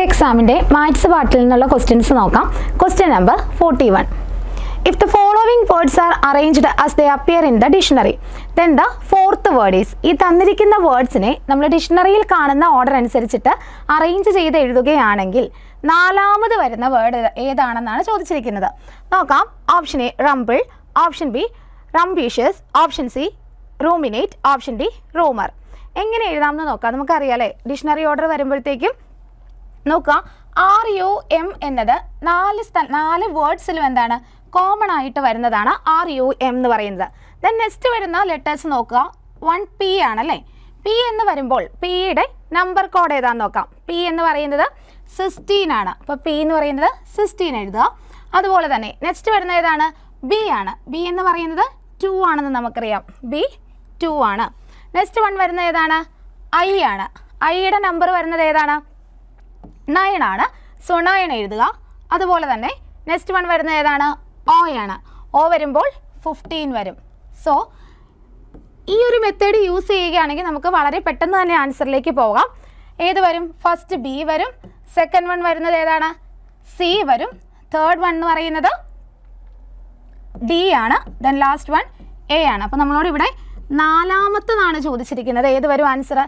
Clerk എക്സാമിന്റെ maths പാർട്ടിൽ നിന്നുള്ള ക്വസ്റ്റ്യൻസ് നോക്കാം. Question number forty one if the following words are arranged as the appear in the dictionary then the fourth word is ഈ തന്നിരിക്കുന്ന വേർഡ്സിനെ നമ്മൾ ഡിക്ഷണറിയിൽ കാണുന്ന ഓർഡർ അനുസരിച്ചിട്ട് അറേഞ്ച് ചെയ്ത് എഴുതുകയാണെങ്കിൽ നാലാമത് വരുന്ന വേർഡ് ഏതാണെന്നാണ് ചോദിച്ചിരിക്കുന്നത്. നോക്കാം. Option A rumble option B rumbustious option C ruminate option D rumour എങ്ങനെ എഴുതാമെന്ന് നോക്കാം. നമുക്കറിയാം അല്ലേ? ഡിക്ഷണറി ഓർഡർ വരുമ്പോഴത്തേക്കും നോക്കുക. ആർ യു എം എന്നത് നാല് സ്ഥ നാല് വേർഡ്സിലും എന്താണ്? കോമൺ ആയിട്ട് വരുന്നതാണ് ആർ യു എം എന്ന് പറയുന്നത്. ദെൻ നെക്സ്റ്റ് വരുന്ന ലെറ്റേഴ്സ് നോക്കുക. വൺ പി ആണല്ലേ? പി എന്ന് വരുമ്പോൾ പിയുടെ നമ്പർ കോഡ് ഏതാന്ന് നോക്കാം. പി എന്ന് പറയുന്നത് സിക്സ്റ്റീൻ ആണ്. അപ്പോൾ പി എന്ന് പറയുന്നത് സിക്സ്റ്റീൻ എഴുതുക. അതുപോലെ തന്നെ നെക്സ്റ്റ് വരുന്ന ഏതാണ്? ബി ആണ്. ബി എന്ന് പറയുന്നത് ടു ആണെന്ന് നമുക്കറിയാം. ബി ടു ആണ്. നെക്സ്റ്റ് വൺ വരുന്ന ഏതാണ്? ഐ ആണ്. ഐയുടെ നമ്പർ വരുന്നത് ഏതാണ്? നയൻ ആണ്. സോ നയൻ എഴുതുക. അതുപോലെ തന്നെ നെക്സ്റ്റ് വൺ വരുന്നത് ഏതാണ്? ഓ ആണ്. ഓ വരുമ്പോൾ ഫിഫ്റ്റീൻ വരും. സോ ഈ ഒരു മെത്തേഡ് യൂസ് ചെയ്യുകയാണെങ്കിൽ നമുക്ക് വളരെ പെട്ടെന്ന് തന്നെ ആൻസറിലേക്ക് പോകാം. ഏത് വരും? ഫസ്റ്റ് ബി വരും. സെക്കൻഡ് വൺ വരുന്നത് ഏതാണ്? സി വരും. തേർഡ് വൺ എന്ന് പറയുന്നത് ഡി ആണ്. ദെൻ ലാസ്റ്റ് വൺ എ ആണ്. അപ്പോൾ നമ്മളോട് ഇവിടെ നാലാമത്തതാണ് ചോദിച്ചിരിക്കുന്നത്. ഏത് വരും? ആൻസർ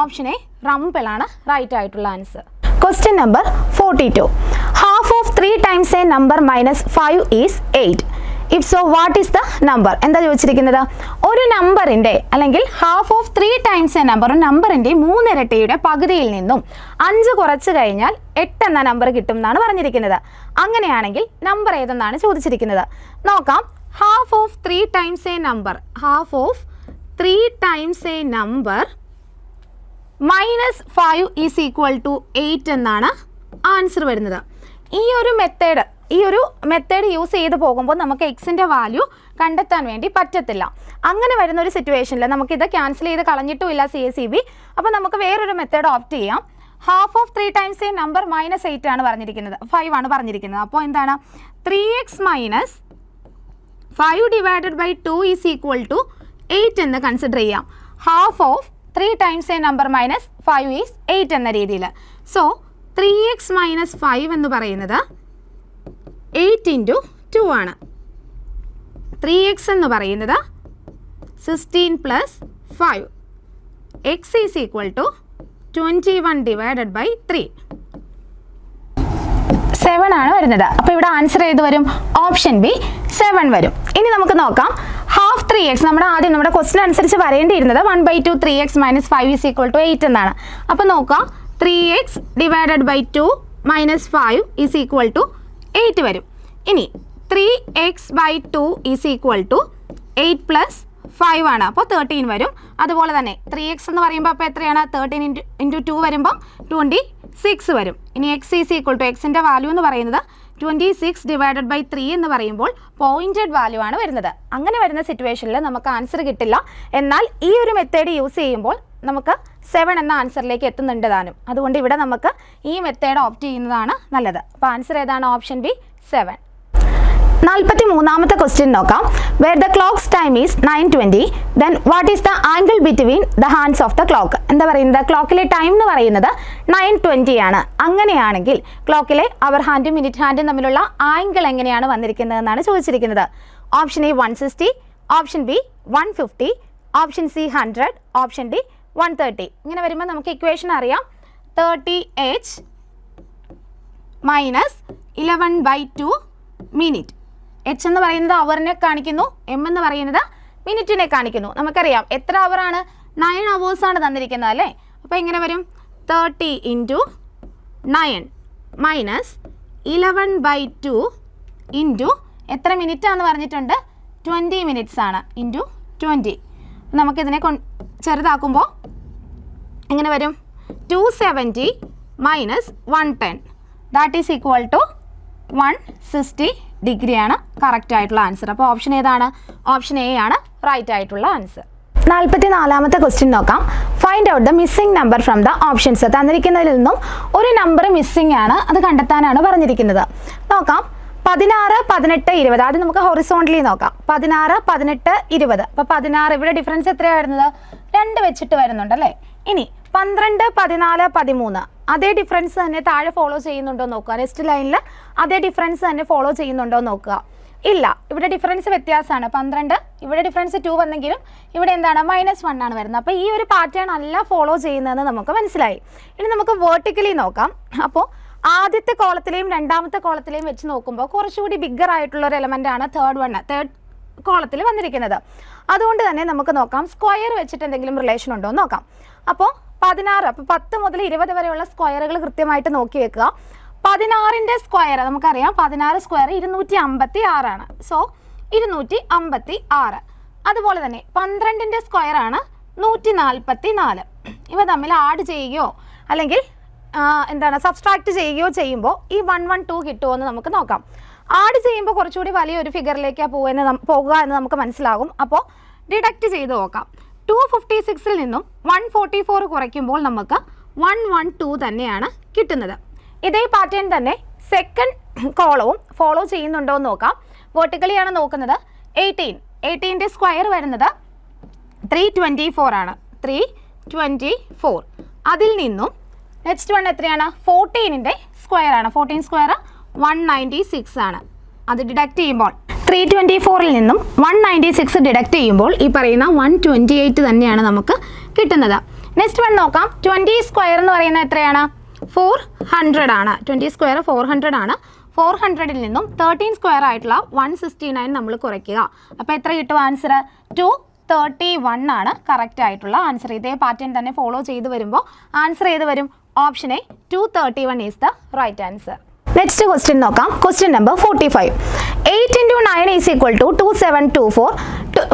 ഓപ്ഷൻ എ റംപിളാണ് റൈറ്റ് ആയിട്ടുള്ള answer question number forty two half of three times a number minus five is eight if so what is the number എന്താ ചോദിച്ചിരിക്കുന്നത്? ഒരു നമ്പറിന്റെ അല്ലെങ്കിൽ half of three times a number ഒരു നമ്പറിന്റെ മൂന്നിരട്ടിയുടെ പകുതിയിൽ നിന്നും അഞ്ച് കുറച്ച് കഴിഞ്ഞാൽ എട്ട് എന്ന നമ്പർ കിട്ടും എന്നാണ് പറഞ്ഞിരിക്കുന്നത്. അങ്ങനെയാണെങ്കിൽ നമ്പർ ഏതെന്നാണ് ചോദിച്ചിരിക്കുന്നത്? നോക്കാം. Half of three times a number half of three times a number minus five is equal to eight എന്നാണ് ആൻസർ വരുന്നത്. ഈ ഒരു മെത്തേഡ് ഈ ഒരു മെത്തേഡ് യൂസ് ചെയ്ത് പോകുമ്പോൾ നമുക്ക് എക്സിന്റെ വാല്യൂ കണ്ടെത്താൻ വേണ്ടി പറ്റത്തില്ല. അങ്ങനെ വരുന്ന ഒരു സിറ്റുവേഷനിൽ നമുക്കിത് ക്യാൻസൽ ചെയ്ത് കളഞ്ഞിട്ടുമില്ല സി എ സി ബി അപ്പോൾ നമുക്ക് വേറൊരു മെത്തേഡ് ഓപ്റ്റ് ചെയ്യാം. ഹാഫ് ഓഫ് ത്രീ ടൈംസ് ഈ നമ്പർ മൈനസ് എയ്റ്റ് ആണ് പറഞ്ഞിരിക്കുന്നത്. ഫൈവ് ആണ് പറഞ്ഞിരിക്കുന്നത്. അപ്പോൾ എന്താണ്? Three X minus five divided by two is equal to eight എന്ന് കൺസിഡർ ചെയ്യാം. Half of three times a number minus five is eight എന്ന രീതിയിൽ. So three X minus five എന്ന് പറയുന്നത് എയ്റ്റ് ഇന്റു ടു ആണ്. ത്രീ എക്സ് എന്ന് പറയുന്നത് sixteen plus five X is equal to twenty one divided by three seven ആണ് വരുന്നത്. അപ്പോൾ ഇവിടെ ആൻസർ ഏത് വരും? ഓപ്ഷൻ ബി സെവൻ വരും. ഇനി നമുക്ക് നോക്കാം. ത്രീ എക്സ് നമ്മുടെ ആദ്യം നമ്മുടെ ക്വസ്റ്റൻ അനുസരിച്ച് വരേണ്ടിയിരുന്നത് one by two three X minus five is equal to eight എന്നാണ്. അപ്പോൾ നോക്കാം. Three X divided by two minus five is equal to eight വരും. ഇനി three X by two is equal to eight plus five ആണ്. അപ്പോൾ thirteen വരും. അതുപോലെ തന്നെ ത്രീ എക്സ് എന്ന് പറയുമ്പോൾ അപ്പോൾ എത്രയാണ്? തേർട്ടീൻ ഇന്റു ഇന്റു ടു വരുമ്പോൾ ട്വന്റി സിക്സ് വരും. ഇനി എക്സ് ഈസ് ഈക്വൽ ടു എക്സിന്റെ വാല്യൂ എന്ന് പറയുന്നത് twenty six divided by three എന്ന് പറയുമ്പോൾ പോയിന്റഡ് വാല്യൂ ആണ് വരുന്നത്. അങ്ങനെ വരുന്ന സിറ്റുവേഷനിൽ നമുക്ക് ആൻസർ കിട്ടില്ല. എന്നാൽ ഈ ഒരു മെത്തേഡ് യൂസ് ചെയ്യുമ്പോൾ നമുക്ക് സെവൻ എന്ന ആൻസറിലേക്ക് എത്തുന്നുണ്ട് താനും. അതുകൊണ്ട് ഇവിടെ നമുക്ക് ഈ മെത്തേഡ് ഓപ്റ്റ് ചെയ്യുന്നതാണ് നല്ലത്. അപ്പോൾ ആൻസർ ഏതാണ്? ഓപ്ഷൻ ബി സെവൻ നാൽപ്പത്തി മൂന്നാമത്തെ ക്വസ്റ്റ്യൻ നോക്കാം. Where the clocks time is nine twenty then what is the angle between the hands of the clock എന്താ പറയുന്നത്? ക്ലോക്കിലെ ടൈം എന്ന് പറയുന്നത് നയൻ ട്വന്റി ആണ്. അങ്ങനെയാണെങ്കിൽ ക്ലോക്കിലെ അവർ ഹാൻഡും മിനിറ്റ് ഹാൻഡും തമ്മിലുള്ള ആംഗിൾ എങ്ങനെയാണ് വന്നിരിക്കുന്നത് എന്നാണ് ചോദിച്ചിരിക്കുന്നത്. Option A one sixty option B one fifty option C hundred option D one thirty ഇങ്ങനെ വരുമ്പോൾ നമുക്ക് ഇക്വേഷൻ അറിയാം. Thirty H minus eleven by two minute H എന്ന് പറയുന്നത് അവറിനെ കാണിക്കുന്നു എം എന്ന് പറയുന്നത് മിനിറ്റിനെ കാണിക്കുന്നു. നമുക്കറിയാം എത്ര അവറാണ് നയൻ ആണ് തന്നിരിക്കുന്നത് അല്ലേ? അപ്പോൾ എങ്ങനെ വരും? Thirty into nine minus eleven by two into എത്ര മിനിറ്റാന്ന് പറഞ്ഞിട്ടുണ്ട്? ട്വന്റി മിനിറ്റ്സ് ആണ് ഇന്റു ട്വന്റി നമുക്കിതിനെ കൊ ചെറുതാക്കുമ്പോൾ എങ്ങനെ വരും? Two seventy minus one ten that is equal to one sixty ഡിഗ്രിയാണ് കറക്റ്റ് ആയിട്ടുള്ള ആൻസർ അപ്പോൾ ഓപ്ഷൻ ഏതാണ്? ഓപ്ഷൻ എ ആണ് റൈറ്റ് ആയിട്ടുള്ള ആൻസർ നാൽപ്പത്തി നാലാമത്തെ ക്വസ്റ്റ്യൻ നോക്കാം. Find out the missing number from the options തന്നിരിക്കുന്നതിൽ നിന്നും ഒരു നമ്പർ മിസ്സിംഗ് ആണ് അത് കണ്ടെത്താനാണ് പറഞ്ഞിരിക്കുന്നത്. നോക്കാം. പതിനാറ് പതിനെട്ട് ഇരുപത്. ആദ്യം നമുക്ക് ഹൊറിസോണ്ടലി നോക്കാം. പതിനാറ് പതിനെട്ട് ഇരുപത്. അപ്പോൾ പതിനാറ് ഇവിടെ ഡിഫറൻസ് എത്രയാണ് വരുന്നത്? രണ്ട് വെച്ചിട്ട് വരുന്നുണ്ട് അല്ലേ? ഇനി പന്ത്രണ്ട് പതിനാല് പതിമൂന്ന്. അതേ ഡിഫറൻസ് തന്നെ താഴെ ഫോളോ ചെയ്യുന്നുണ്ടോ നോക്കുക. നെക്സ്റ്റ് ലൈനിൽ അതേ ഡിഫറൻസ് തന്നെ ഫോളോ ചെയ്യുന്നുണ്ടോ നോക്കുക. ഇല്ല ഇവിടെ ഡിഫറൻസ് വ്യത്യാസമാണ്. പന്ത്രണ്ട് ഇവിടെ ഡിഫറൻസ് ടു വന്നെങ്കിലും ഇവിടെ എന്താണ്? മൈനസ് വൺ ആണ് വരുന്നത്. അപ്പോൾ ഈ ഒരു പാറ്റേൺ അല്ല ഫോളോ ചെയ്യുന്നതെന്ന് നമുക്ക് മനസ്സിലായി. ഇനി നമുക്ക് വേർട്ടിക്കലി നോക്കാം. അപ്പോൾ ആദ്യത്തെ കോളത്തിലെയും രണ്ടാമത്തെ കോളത്തിലെയും വെച്ച് നോക്കുമ്പോൾ കുറച്ചുകൂടി ബിഗ്ഗർ ആയിട്ടുള്ള ഒരു എലമെന്റ് ആണ് തേർഡ് വൺ തേർഡ് കോളത്തിൽ വന്നിരിക്കുന്നത്. അതുകൊണ്ട് തന്നെ നമുക്ക് നോക്കാം. സ്ക്വയർ വെച്ചിട്ട് എന്തെങ്കിലും റിലേഷൻ ഉണ്ടോ നോക്കാം. അപ്പോൾ പതിനാറ് അപ്പോൾ പത്ത് മുതൽ ഇരുപത് വരെയുള്ള സ്ക്വയറുകൾ കൃത്യമായിട്ട് നോക്കി വെക്കുക. പതിനാറിന്റെ സ്ക്വയർ നമുക്കറിയാം. പതിനാറ് സ്ക്വയർ ഇരുന്നൂറ്റി അമ്പത്തി ആറാണ് സോ ഇരുന്നൂറ്റി അമ്പത്തി ആറ് അതുപോലെ തന്നെ പന്ത്രണ്ടിന്റെ സ്ക്വയർ ആണ് നൂറ്റി നാൽപ്പത്തി നാല് ഇവ തമ്മിൽ ആഡ് ചെയ്യുകയോ അല്ലെങ്കിൽ എന്താണ് സബ്സ്ട്രാക്ട് ചെയ്യുകയോ ചെയ്യുമ്പോൾ ഈ വൺ വൺ ടു കിട്ടുമോ എന്ന് നമുക്ക് നോക്കാം. ആഡ് ചെയ്യുമ്പോൾ കുറച്ചുകൂടി വലിയൊരു ഫിഗറിലേക്കാണ് പോകുന്ന നം- പോകുക എന്ന് നമുക്ക് മനസ്സിലാകും. അപ്പോൾ ഡിഡക്റ്റ് ചെയ്ത് നോക്കാം. ടു ഫിഫ്റ്റി സിക്സിൽ നിന്നും വൺ ഫോർട്ടി ഫോർ കുറയ്ക്കുമ്പോൾ നമുക്ക് വൺ വൺ ടു തന്നെയാണ് കിട്ടുന്നത്. ഇതേ പാറ്റേൺ തന്നെ സെക്കൻഡ് കോളവും ഫോളോ ചെയ്യുന്നുണ്ടോ എന്ന് നോക്കാം. വേർട്ടിക്കലിയാണ് നോക്കുന്നത്. എയ്റ്റീൻ എയ്റ്റീന്റെ സ്ക്വയർ വരുന്നത് ത്രീ ട്വന്റി ഫോർ ആണ്. ത്രീ ട്വന്റി ഫോർ അതിൽ നിന്നും നെക്സ്റ്റ് വൺ എത്രയാണ്? ഫോർട്ടീനിന്റെ സ്ക്വയർ ആണ്. Fourteen square one ninety six ആണ്. അത് ഡിഡക്റ്റ് ചെയ്യുമ്പോൾ ത്രീ ട്വന്റി ഫോറിൽ നിന്നും വൺ നയന്റി സിക്സ് ഡിഡക്റ്റ് ചെയ്യുമ്പോൾ ഈ പറയുന്ന വൺ ട്വന്റി എയ്റ്റ് തന്നെയാണ് നമുക്ക് കിട്ടുന്നത്. നെക്സ്റ്റ് വൺ നോക്കാം. ട്വന്റി സ്ക്വയർ എന്ന് പറയുന്നത് എത്രയാണ്? ഫോർ ഹൺഡ്രഡ് ആണ്. ട്വന്റി സ്ക്വയർ ഫോർ ഹൺഡ്രഡ് ആണ്. ഫോർ ഹൺഡ്രഡിൽ നിന്നും തേർട്ടീൻ സ്ക്വയർ ആയിട്ടുള്ള വൺ സിക്സ്റ്റി നയൻ നമ്മൾ കുറയ്ക്കുക. അപ്പോൾ എത്ര കിട്ടും ആൻസർ ടു തേർട്ടി വൺ ആണ് കറക്റ്റ് ആയിട്ടുള്ള ആൻസർ ഇതേ പാറ്റേൺ തന്നെ ഫോളോ ചെയ്ത് വരുമ്പോൾ ആൻസർ ചെയ്ത് വരും? Option A two thirty one is the right answer next question നോക്കാം. Question number forty five eight into nine is equal to two seven two four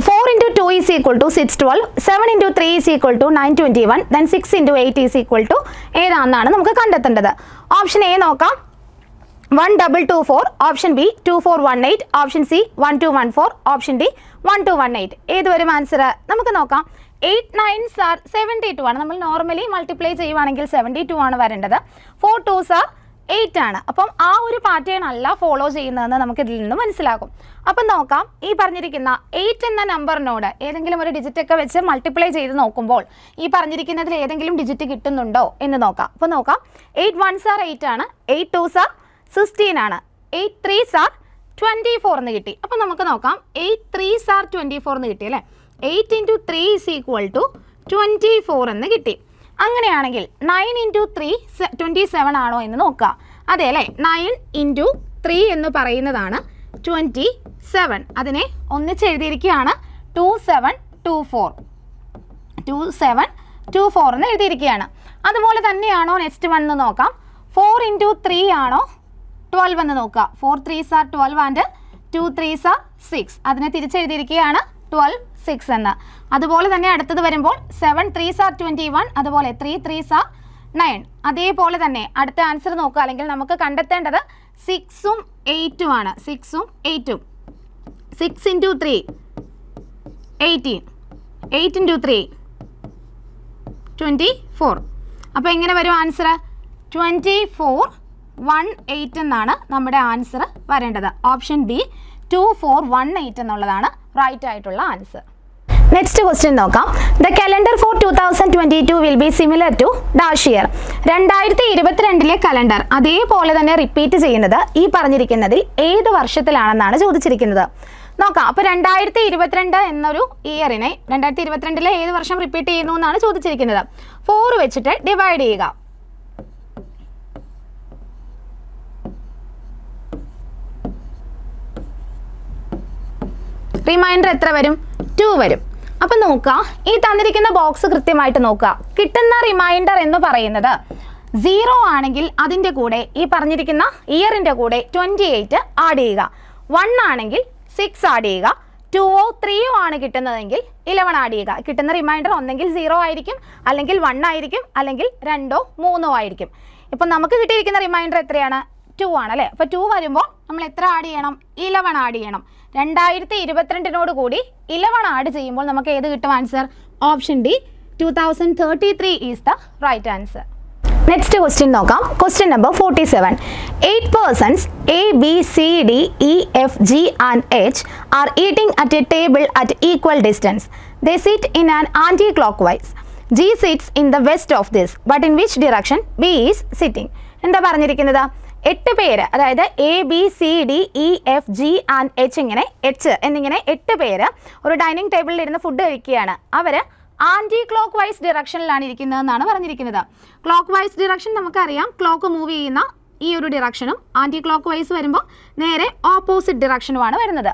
four into two is equal to six twelve seven into three is equal to nine twenty one then six into eight is equal to ഏതാണെന്നാണ് നമുക്ക് കണ്ടെത്തേണ്ടത്? Option A നോക്കാം. One double two four option B two four one eight option C one two one four option D one two one eight ഏത് വരും answer നമുക്ക് നോക്കാം. Eight nine are seventy two ആണ്. നമ്മൾ normally multiply ചെയ്യുവാണെങ്കിൽ seventy two ആണ് വരേണ്ടത്. Four to sir eight ആണ്. അപ്പം ആ ഒരു പാറ്റേൺ അല്ല ഫോളോ ചെയ്യുന്നതെന്ന് നമുക്ക് ഇതിൽ നിന്ന് മനസ്സിലാകും. അപ്പം നോക്കാം ഈ പറഞ്ഞിരിക്കുന്ന എയ്റ്റ് എന്ന നമ്പറിനോട് ഏതെങ്കിലും ഒരു ഡിജിറ്റ് ഒക്കെ വെച്ച് മൾട്ടിപ്ലൈ ചെയ്ത് നോക്കുമ്പോൾ ഈ പറഞ്ഞിരിക്കുന്നതിൽ ഏതെങ്കിലും ഡിജിറ്റ് കിട്ടുന്നുണ്ടോ എന്ന് നോക്കാം. അപ്പോൾ നോക്കാം എയ്റ്റ് വൺ സാർ എയ്റ്റ് ആണ് എയ്റ്റ് ടു സാർ സിക്സ്റ്റീൻ ആണ് eight three are twenty four എന്ന് കിട്ടി. അപ്പോൾ നമുക്ക് നോക്കാം eight three are twenty four എന്ന് കിട്ടി അല്ലേ? Eight into three is equal to twenty four എന്ന് കിട്ടി. അങ്ങനെയാണെങ്കിൽ nine into three twenty seven ആണോ എന്ന് നോക്കുക അതെ അല്ലേ? നയൻ ഇന്റു ത്രീ എന്ന് പറയുന്നതാണ് ട്വന്റി സെവൻ അതിനെ ഒന്നിച്ച് എഴുതിയിരിക്കുകയാണ് two seven two four two seven two four എന്ന് എഴുതിയിരിക്കുകയാണ്. അതുപോലെ തന്നെയാണോ നെക്സ്റ്റ് വൺ എന്ന് നോക്കാം. ഫോർ ഇന്റു ത്രീ ആണോ ട്വൽവ് എന്ന് നോക്കുക four three are twelve and two three are six അതിനെ തിരിച്ചെഴുതിയിരിക്കുകയാണ് ട്വൽവ് സിക്സ് എന്ന്. അതുപോലെ തന്നെ അടുത്തത് വരുമ്പോൾ seven three are twenty one അതുപോലെ ത്രീ ത്രീ സാർ നയൻ അതേപോലെ തന്നെ അടുത്ത ആൻസർ നോക്കുക. അല്ലെങ്കിൽ നമുക്ക് കണ്ടെത്തേണ്ടത് സിക്സും എയ്റ്റും ആണ്. സിക്സും എയ്റ്റും six into three eighteen eight into three twenty four അപ്പോൾ എങ്ങനെ വരും answer twenty four one eight എന്നാണ് നമ്മുടെ ആൻസർ വരേണ്ടത്. Option B two four one eight എന്നുള്ളതാണ് റൈറ്റ് ആയിട്ടുള്ള ആൻസർ നെക്സ്റ്റ് ക്വസ്റ്റ്യൻ നോക്കാം. The calendar for two thousand twenty two will be similar to dash year രണ്ടായിരത്തി ഇരുപത്തിരണ്ടിലെ കലണ്ടർ അതേപോലെ തന്നെ റിപ്പീറ്റ് ചെയ്യുന്നത് ഈ പറഞ്ഞിരിക്കുന്നതിൽ ഏത് വർഷത്തിലാണെന്നാണ് ചോദിച്ചിരിക്കുന്നത്. നോക്കാം. അപ്പോൾ രണ്ടായിരത്തി ഇരുപത്തിരണ്ട് എന്നൊരു ഇയറിനെ രണ്ടായിരത്തി ഇരുപത്തിരണ്ടിലെ ഏത് വർഷം റിപ്പീറ്റ് ചെയ്യുന്നു എന്നാണ് ചോദിച്ചിരിക്കുന്നത്. ഫോർ വെച്ചിട്ട് ഡിവൈഡ് ചെയ്യുക. റിമൈൻഡർ എത്ര വരും? ടു വരും. അപ്പം നോക്കുക ഈ തന്നിരിക്കുന്ന ബോക്സ് കൃത്യമായിട്ട് നോക്കുക കിട്ടുന്ന റിമൈൻഡർ എന്ന് പറയുന്നത് സീറോ ആണെങ്കിൽ അതിന്റെ കൂടെ ഈ പറഞ്ഞിരിക്കുന്ന ഇയറിന്റെ കൂടെ ട്വന്റി എയ്റ്റ് ആഡ് ചെയ്യുക. വൺ ആണെങ്കിൽ സിക്സ് ആഡ് ചെയ്യുക. ടുവോ ത്രീയോ ആണ് കിട്ടുന്നതെങ്കിൽ ഇലവൺ ആഡ് ചെയ്യുക. കിട്ടുന്ന റിമൈൻഡർ ഒന്നെങ്കിൽ സീറോ ആയിരിക്കും അല്ലെങ്കിൽ വൺ ആയിരിക്കും അല്ലെങ്കിൽ രണ്ടോ മൂന്നോ ആയിരിക്കും. ഇപ്പം നമുക്ക് കിട്ടിയിരിക്കുന്ന റിമൈൻഡർ എത്രയാണ്? ടു ആണ് അല്ലേ അപ്പോൾ ടു വരുമ്പോൾ നമ്മൾ എത്ര ആഡ് ചെയ്യണം? ഇലവൺ ആഡ് ചെയ്യണം. രണ്ടായിരത്തി ഇരുപത്തിരണ്ടിനോട് കൂടി ഇലവൺ ആഡ് ചെയ്യുമ്പോൾ നമുക്ക് ഏത് കിട്ടും answer option D two thousand thirty three is the right answer next question നോക്കാം. Question number forty seven eight persons A B C D E F G and H are eating at a table at equal distance the sit in an anticlockwise G sits in the west of this but in which direction B is sitting എന്താ പറഞ്ഞിരിക്കുന്നത്? എട്ട് പേര് അതായത് A B C D E F G and H ഇങ്ങനെ H എന്നിങ്ങനെ എട്ട് പേര് ഒരു ഡൈനിങ് ടേബിളിൽ ഇരുന്ന് ഫുഡ് കഴിക്കുകയാണ്. അവർ ആന്റി ക്ലോക്ക് വൈസ് ഡിറക്ഷനിലാണ് ഇരിക്കുന്നതെന്നാണ് പറഞ്ഞിരിക്കുന്നത്. ക്ലോക്ക് വൈസ് ഡിറക്ഷൻ നമുക്കറിയാം. ക്ലോക്ക് മൂവ് ചെയ്യുന്ന ഈ ഒരു ഡിറക്ഷനും ആന്റി ക്ലോക്ക് വൈസ് വരുമ്പോൾ നേരെ ഓപ്പോസിറ്റ് ഡിറക്ഷനുമാണ് വരുന്നത്.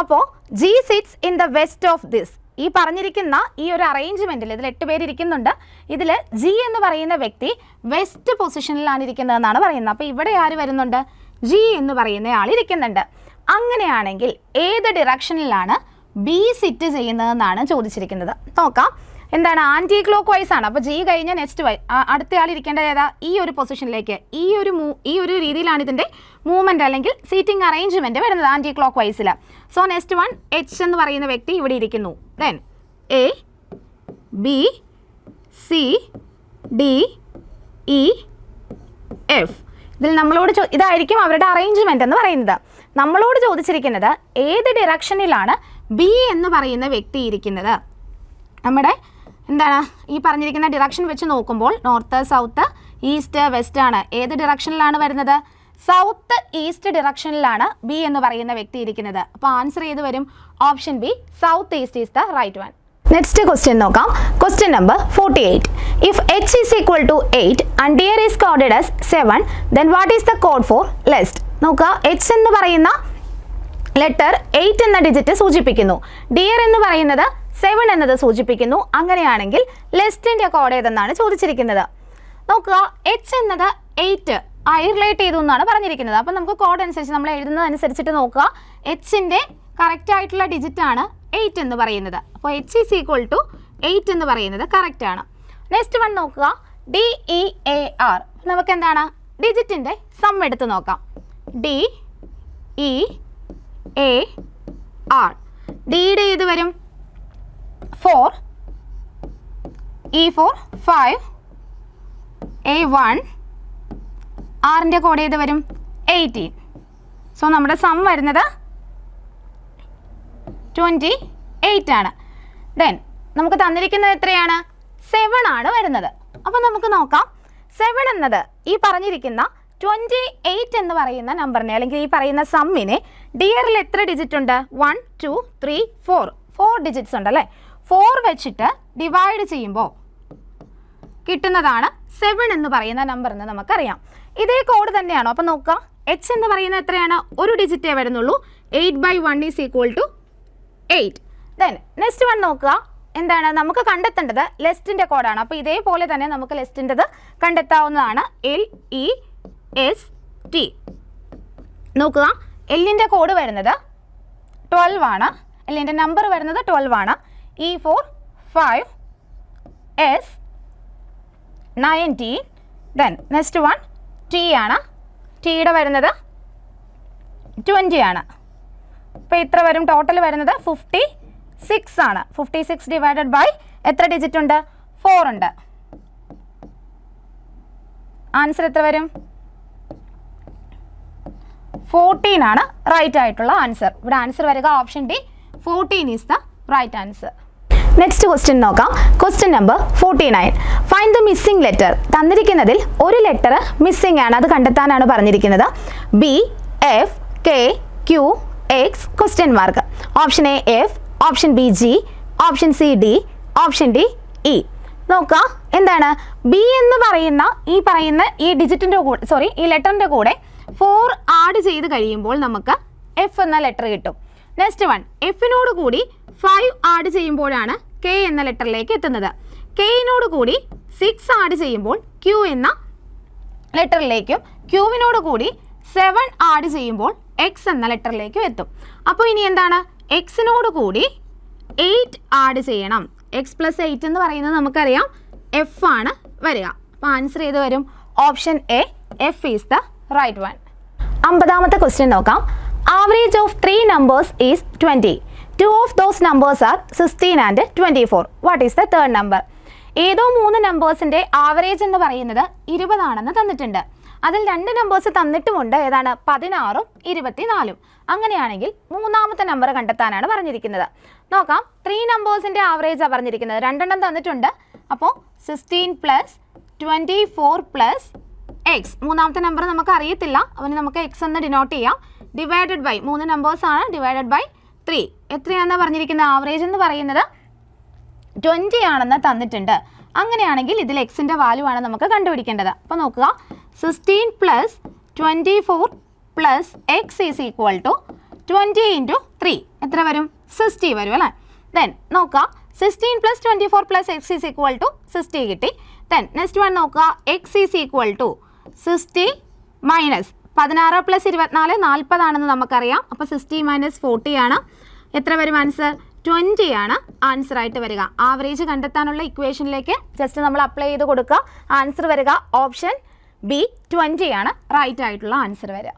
അപ്പോൾ G sits in the west of this ഈ പറഞ്ഞിരിക്കുന്ന ഈ ഒരു അറേഞ്ച്മെന്റിൽ ഇതിൽ എട്ട് പേര് ഇരിക്കുന്നുണ്ട്. ഇതിൽ ജി എന്ന് പറയുന്ന വ്യക്തി വെസ്റ്റ് പൊസിഷനിലാണ് ഇരിക്കുന്നതെന്നാണ് പറയുന്നത്. അപ്പോൾ ഇവിടെ ആര് വരുന്നുണ്ട്? ജി എന്ന് പറയുന്ന ആൾ ഇരിക്കുന്നുണ്ട്. അങ്ങനെയാണെങ്കിൽ ഏത് ഡിറക്ഷനിലാണ് ബി സിറ്റ് ചെയ്യുന്നതെന്നാണ് ചോദിച്ചിരിക്കുന്നത്. നോക്കാം. എന്താണ്? ആന്റി ക്ലോക്ക് വൈസ് ആണ്. അപ്പോൾ ജി കഴിഞ്ഞ നെക്സ്റ്റ് വൈ അടുത്ത ആൾ ഇരിക്കേണ്ടത് ഏതാ? ഈ ഒരു പൊസിഷനിലേക്ക് ഈ ഒരു ഈ ഒരു രീതിയിലാണ് ഇതിന്റെ മൂവ്മെന്റ് അല്ലെങ്കിൽ സീറ്റിംഗ് അറേഞ്ച്മെന്റ് വരുന്നത് ആന്റി ക്ലോക്ക് വൈസിൽ സോ നെക്സ്റ്റ് വൺ എച്ച് എന്ന് പറയുന്ന വ്യക്തി ഇവിടെ ഇരിക്കുന്നു. Then A B C D E F ഇതിൽ നമ്മളോട് ചോ ഇതായിരിക്കും അവരുടെ അറേഞ്ച്മെന്റ് എന്ന് പറയുന്നത്. നമ്മളോട് ചോദിച്ചിരിക്കുന്നത് ഏത് ഡിറക്ഷനിലാണ് ബി എന്ന് പറയുന്ന വ്യക്തി ഇരിക്കുന്നത്. നമ്മുടെ എന്താണ്? ഈ പറഞ്ഞിരിക്കുന്ന ഡിറക്ഷൻ വെച്ച് നോക്കുമ്പോൾ നോർത്ത് സൗത്ത് ഈസ്റ്റ് വെസ്റ്റ് ആണ്. ഏത് ഡിറക്ഷനിലാണ് വരുന്നത്? സൗത്ത് ഈസ്റ്റ് ഡിറക്ഷനിലാണ് ബി എന്ന് പറയുന്ന വ്യക്തി ഇരിക്കുന്നത്. അപ്പോൾ ആൻസർ ചെയ്ത് വരും option B south east is the right one next question നോക്കാം. Question number forty eight if H is equal to eight and dear is coded as seven then what is the code for lest നോക്കുക. H എന്ന് പറയുന്ന letter eight എന്ന digit സൂചിപ്പിക്കുന്നു. Dear എന്ന് പറയുന്നത് seven എന്നത് സൂചിപ്പിക്കുന്നു. അങ്ങനെയാണെങ്കിൽ ലെസ്റ്റിന്റെ കോഡ് ഏതെന്നാണ് ചോദിച്ചിരിക്കുന്നത്. നോക്കുക. എച്ച് എന്നത് എയ്റ്റ് റിലേറ്റ് ചെയ്തു എന്നാണ് പറഞ്ഞിരിക്കുന്നത്. അപ്പം നമുക്ക് കോഡ് അനുസരിച്ച് നമ്മൾ എഴുതുന്നത് അനുസരിച്ചിട്ട് നോക്കുക. എച്ചിന്റെ കറക്റ്റ് ആയിട്ടുള്ള ഡിജിറ്റ് ആണ് എയ്റ്റ് എന്ന് പറയുന്നത്. അപ്പോൾ H is equal to eight എന്ന് പറയുന്നത് കറക്റ്റ് ആണ്. നെക്സ്റ്റ് വൺ നോക്കുക. ഡി ഇ എ ആർ നമുക്ക് എന്താണ്? ഡിജിറ്റിന്റെ സം എടുത്ത് നോക്കാം. ഡി ഇ എ ആർ ഡിയുടെ ഏത് വരും? Four E four five A one ആറിന്റെ കോഡ് ഏത് വരും? എയ്റ്റീൻ. സോ നമ്മുടെ സം വരുന്നത് ട്വന്റി എയ്റ്റ് ആണ്. ദെൻ നമുക്ക് തന്നിരിക്കുന്നത് എത്രയാണ്? സെവൻ ആണ് വരുന്നത്. അപ്പോൾ നമുക്ക് നോക്കാം. സെവൻ എന്നത് ഈ പറഞ്ഞിരിക്കുന്ന ട്വന്റി എയ്റ്റ് എന്ന് പറയുന്ന നമ്പറിനെ അല്ലെങ്കിൽ ഈ പറയുന്ന സമ്മിനെ ഡിയറിൽ എത്ര ഡിജിറ്റ് ഉണ്ട്? One two three four four digits ഉണ്ട് അല്ലേ ഫോർ വെച്ചിട്ട് ഡിവൈഡ് ചെയ്യുമ്പോൾ കിട്ടുന്നതാണ് സെവൻ എന്ന് പറയുന്ന നമ്പർ എന്ന് നമുക്കറിയാം. ഇതേ കോഡ് തന്നെയാണോ? അപ്പം നോക്കുക എച്ച് എന്ന് പറയുന്നത് എത്രയാണ്? ഒരു ഡിജിറ്റേ വരുന്നുള്ളൂ. Eight by one is equal to eight then next one നോക്കുക. എന്താണ്? നമുക്ക് കണ്ടെത്തേണ്ടത് ലെസ്റ്റിന്റെ കോഡാണ് അപ്പോൾ ഇതേപോലെ തന്നെ നമുക്ക് ലെസ്റ്റിന്റെത് കണ്ടെത്താവുന്നതാണ് എൽ ഇ എസ് ടി നോക്കുക. എല്ലിന്റെ കോഡ് വരുന്നത് ട്വൽവ് ആണ്. എല്ലിന്റെ നമ്പർ വരുന്നത് ട്വൽവ് ആണ്. E four five S nineteen then next one T ആണ്. ടിയുടെ വരുന്നത് ട്വന്റി ആണ്. അപ്പോൾ ഇത്ര വരും ടോട്ടൽ വരുന്നത് ഫിഫ്റ്റി സിക്സ് ആണ്. ഫിഫ്റ്റി സിക്സ് ഡിവൈഡഡ് ബൈ എത്ര ഡിജിറ്റ് ഉണ്ട്? ഫോർ ഉണ്ട്. ആൻസർ എത്ര വരും? ഫോർട്ടീൻ ആണ് റൈറ്റ് ആയിട്ടുള്ള ആൻസർ ഇവിടെ ആൻസർ വരിക option D fourteen is the right answer next question നോക്കാം. Question number forty nine find the missing letter തന്നിരിക്കുന്നതിൽ ഒരു ലെറ്റർ മിസ്സിംഗ് ആണ്. അത് കണ്ടെത്താനാണ് പറഞ്ഞിരിക്കുന്നത്. B F K Q X question mark option A F option B G option C D option D E നോക്കാം എന്താണ്? B എന്ന് പറയുന്ന ഈ പറയുന്ന ഈ ഡിജിറ്റിന്റെ കൂടെ സോറി ഈ ലെറ്ററിന്റെ കൂടെ ഫോർ ആഡ് ചെയ്ത് കഴിയുമ്പോൾ നമുക്ക് എഫ് എന്ന ലെറ്റർ കിട്ടും. നെക്സ്റ്റ് വൺ എഫിനോട് കൂടി ഫൈവ് ആഡ് ചെയ്യുമ്പോഴാണ് കെ എന്ന ലെറ്ററിലേക്ക് എത്തുന്നത്. കെയിനോട് കൂടി സിക്സ് ആഡ് ചെയ്യുമ്പോൾ ക്യൂ എന്ന ലെറ്ററിലേക്കും ക്യൂവിനോട് കൂടി സെവൻ ആഡ് ചെയ്യുമ്പോൾ എക്സ് എന്ന ലെറ്ററിലേക്കും എത്തും. അപ്പോൾ ഇനി എന്താണ്? എക്സിനോട് കൂടി എയ്റ്റ് ആഡ് ചെയ്യണം. എക്സ് പ്ലസ് എയ്റ്റ് എന്ന് പറയുന്നത് നമുക്കറിയാം. എഫ് ആണ് വരിക. അപ്പോൾ ആൻസർ ചെയ്ത് വരും. Option A F is the right one അമ്പതാമത്തെ question നോക്കാം. Average of three numbers is twenty two of those numbers are sixteen and twenty four what is the third number ഏതോ മൂന്ന് നമ്പേഴ്സിന്റെ ആവറേജ് എന്ന് പറയുന്നത് ഇരുപതാണെന്ന് തന്നിട്ടുണ്ട്. അതിൽ രണ്ട് നമ്പേഴ്സ് തന്നിട്ടുമുണ്ട്. ഏതാണ്? പതിനാറും ഇരുപത്തിനാലും. അങ്ങനെയാണെങ്കിൽ മൂന്നാമത്തെ നമ്പർ കണ്ടെത്താനാണ് പറഞ്ഞിരിക്കുന്നത്. നോക്കാം. ത്രീ നമ്പേഴ്സിന്റെ ആവറേജാണ് പറഞ്ഞിരിക്കുന്നത്. രണ്ടെണ്ണം തന്നിട്ടുണ്ട്. അപ്പോൾ sixteen plus twenty four plus X മൂന്നാമത്തെ നമ്പർ നമുക്ക് അറിയത്തില്ല. അവന് നമുക്ക് എക്സ് എന്ന് ഡിനോട്ട് ചെയ്യാം. ഡിവൈഡഡ് ബൈ മൂന്ന് നമ്പേഴ്സാണ് ഡിവൈഡഡ് ബൈ ത്രീ എത്രയാണെന്ന് പറഞ്ഞിരിക്കുന്നത്? ആവറേജ് എന്ന് പറയുന്നത് ട്വന്റി ആണെന്ന് തന്നിട്ടുണ്ട്. അങ്ങനെയാണെങ്കിൽ ഇതിൽ എക്സിന്റെ വാല്യൂ ആണ് നമുക്ക് കണ്ടുപിടിക്കേണ്ടത്. അപ്പോൾ നോക്കുക. Sixteen plus twenty four plus X is equal to twenty into three എത്ര വരും? സിക്സ്റ്റി വരും അല്ലേ? ദെൻ നോക്കുക. Sixteen plus twenty four plus X is equal to sixty കിട്ടി. ദെൻ നെക്സ്റ്റ് വൺ നോക്കുക. X is equal to sixty minus പതിനാറ് plus ഇരുപത്തിനാല് നാൽപ്പതാണെന്ന് നമുക്കറിയാം. അപ്പോൾ സിക്സ്റ്റി മൈനസ് ഫോർട്ടി ആണ്. എത്ര വരും ആൻസർ ട്വന്റി ആണ് ആൻസർ ആയിട്ട് വരിക. ആവറേജ് കണ്ടെത്താനുള്ള ഇക്വേഷനിലേക്ക് ജസ്റ്റ് നമ്മൾ അപ്ലൈ ചെയ്ത് കൊടുക്കുക. ആൻസർ വരിക. ഓപ്ഷൻ ബി ട്വന്റി ആണ്. റൈറ്റ് ആയിട്ടുള്ള ആൻസർ വരിക.